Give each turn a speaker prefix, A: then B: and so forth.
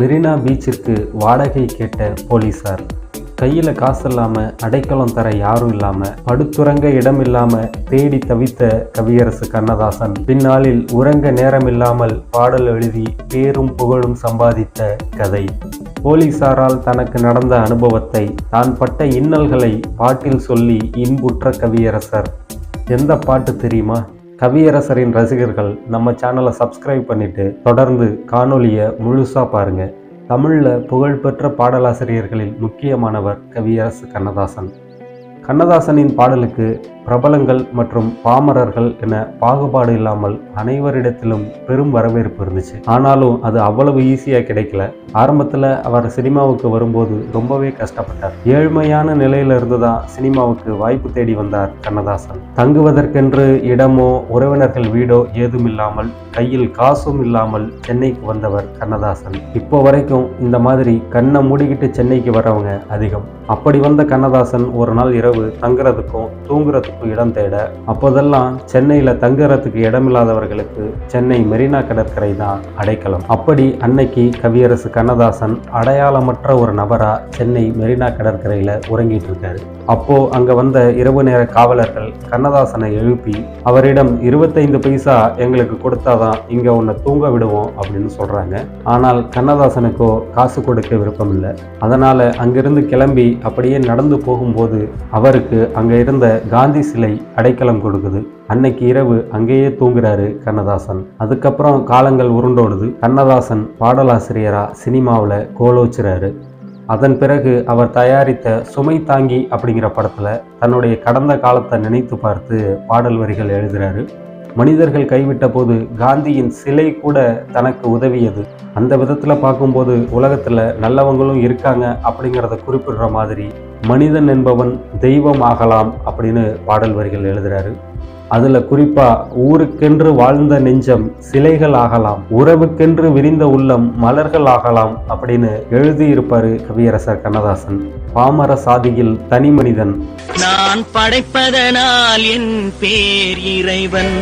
A: மெரினா பீச்சிற்கு வாடகை கேட்ட போலீசார். கையில் காசு இல்லாமல் அடைக்கலம் தர யாரும் இல்லாமல் படுத்துறங்க இடம் இல்லாமல் தேடி தவித்த கவியரசு கண்ணதாசன். பின்னாளில் உறங்க நேரம் இல்லாமல் பாடல் எழுதி பேரும் புகழும் சம்பாதித்த கதை. போலீசாரால் தனக்கு நடந்த அனுபவத்தை தான் பட்ட இன்னல்களை பாட்டில் சொல்லி இன்புற்ற கவியரசர். எந்த பாட்டு தெரியுமா? கவியரசரின் ரசிகர்கள் நம்ம சேனலை சப்ஸ்கிரைப் பண்ணிட்டு தொடர்ந்து காணொலியை முழுசாக பாருங்க. தமிழில் புகழ்பெற்ற பாடலாசிரியர்களில் முக்கியமானவர் கவியரசு கண்ணதாசன். கண்ணதாசனின் பாடலுக்கு பிரபலங்கள் மற்றும் பாமரர்கள் என பாகுபாடு இல்லாமல் அனைவரிடத்திலும் பெரும் வரவேற்பு இருந்துச்சு. ஆனாலும் அது அவ்வளவு ஈஸியாக கிடைக்கல. ஆரம்பத்தில் அவர் சினிமாவுக்கு வரும்போது ரொம்பவே கஷ்டப்பட்டார். ஏழ்மையான நிலையில இருந்து தான் சினிமாவுக்கு வாய்ப்பு தேடி வந்தார் கண்ணதாசன். தங்குவதற்கென்று இடமோ உறவினர்கள் வீடோ ஏதும் இல்லாமல் கையில் காசும் இல்லாமல் சென்னைக்கு வந்தவர் கண்ணதாசன். இப்போ வரைக்கும் இந்த மாதிரி கண்ணை மூடிக்கிட்டு சென்னைக்கு வரவங்க அதிகம். அப்படி வந்த கண்ணதாசன் ஒரு நாள் இரவு தங்குறதுக்கும் தூங்குறதுக்கும் இடம் தேட அப்போதெல்லாம் சென்னையில் தங்குறதுக்கு இடமில்லாதவர்களுக்கு சென்னை மெரினா கடற்கரை தான் அடைக்கலம். அப்படி அன்னைக்கு கவியரசு கண்ணதாசன் அடையாளமற்ற ஒரு நபரா சென்னை மெரினா கடற்கரையில் உறங்கிட்டு இருக்காரு. அப்போ அங்க வந்த இரவு நேர காவலர்கள் கண்ணதாசனை எழுப்பி அவரிடம் இருபத்தைந்து பைசா எங்களுக்கு கொடுத்தாதான் இங்க உன்னை தூங்க விடுவோம் அப்படின்னு சொல்றாங்க. ஆனால் கண்ணதாசனுக்கோ காசு கொடுக்க விருப்பம் இல்லை. அதனால அங்கிருந்து கிளம்பி அப்படியே நடந்து போகும்போது அவருக்கு அங்க இருந்த காந்தி சிலை அடைக்கலம் கொடுக்குது. அன்னைக்கு இரவு அங்கேயே தூங்குறாரு கண்ணதாசன். அதுக்கப்புறம் காலங்கள் உருண்டோடுது. கண்ணதாசன் பாடலாசிரியரா சினிமாவில் கோலோச்சுறாரு. அதன் பிறகு அவர் தயாரித்த சுமை தாங்கி அப்படிங்கிற படத்தில் தன்னுடைய கடந்த காலத்தை நினைத்து பார்த்து பாடல் வரிகள் எழுதுறாரு. மனிதர்கள் கைவிட்ட போது காந்தியின் சிலை கூட தனக்கு உதவியது. அந்த விதத்தில் பார்க்கும்போது உலகத்தில் நல்லவங்களும் இருக்காங்க அப்படிங்கிறத குறிப்பிடுற மாதிரி மனிதன் என்பவன் தெய்வம் ஆகலாம் அப்படின்னு பாடல் வரிகள் எழுதுறாரு. அதில் குறிப்பாக ஊருக்கென்று வாழ்ந்த நெஞ்சம் சிலைகள் ஆகலாம் உறவுக்கென்று விரிந்த உள்ளம் மலர்கள் ஆகலாம் அப்படின்னு எழுதியிருப்பாரு கவியரசர் கண்ணதாசன். பாமர சாதியில் தனி மனிதன்.
B: நான் படைப்பதனால் என் பேர் இறைவன்.